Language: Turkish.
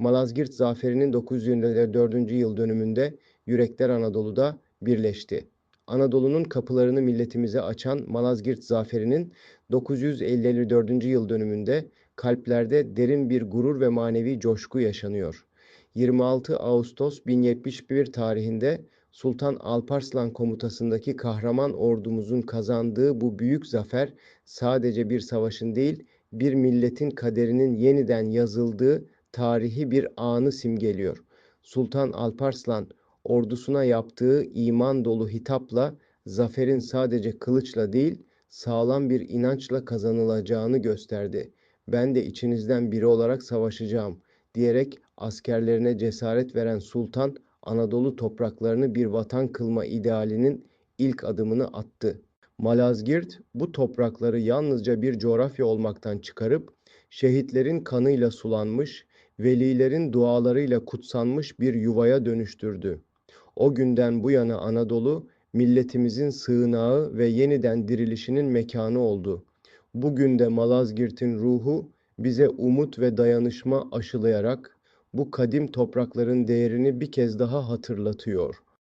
Malazgirt Zaferi'nin 924. yıl dönümünde Yürekler Anadolu'da birleşti. Anadolu'nun kapılarını milletimize açan Malazgirt Zaferi'nin 954. yıl dönümünde kalplerde derin bir gurur ve manevi coşku yaşanıyor. 26 Ağustos 1071 tarihinde Sultan Alparslan komutasındaki kahraman ordumuzun kazandığı bu büyük zafer sadece bir savaşın değil, bir milletin kaderinin yeniden yazıldığı tarihi bir anı simgeliyor. Sultan Alparslan ordusuna yaptığı iman dolu hitapla zaferin sadece kılıçla değil, sağlam bir inançla kazanılacağını gösterdi. Ben de içinizden biri olarak savaşacağım diyerek askerlerine cesaret veren sultan Anadolu topraklarını bir vatan kılma idealinin ilk adımını attı. Malazgirt bu toprakları yalnızca bir coğrafya olmaktan çıkarıp şehitlerin kanıyla sulanmış, velilerin dualarıyla kutsanmış bir yuvaya dönüştürdü. O günden bu yana Anadolu milletimizin sığınağı ve yeniden dirilişinin mekanı oldu. Bugün de Malazgirt'in ruhu bize umut ve dayanışma aşılayarak bu kadim toprakların değerini bir kez daha hatırlatıyor.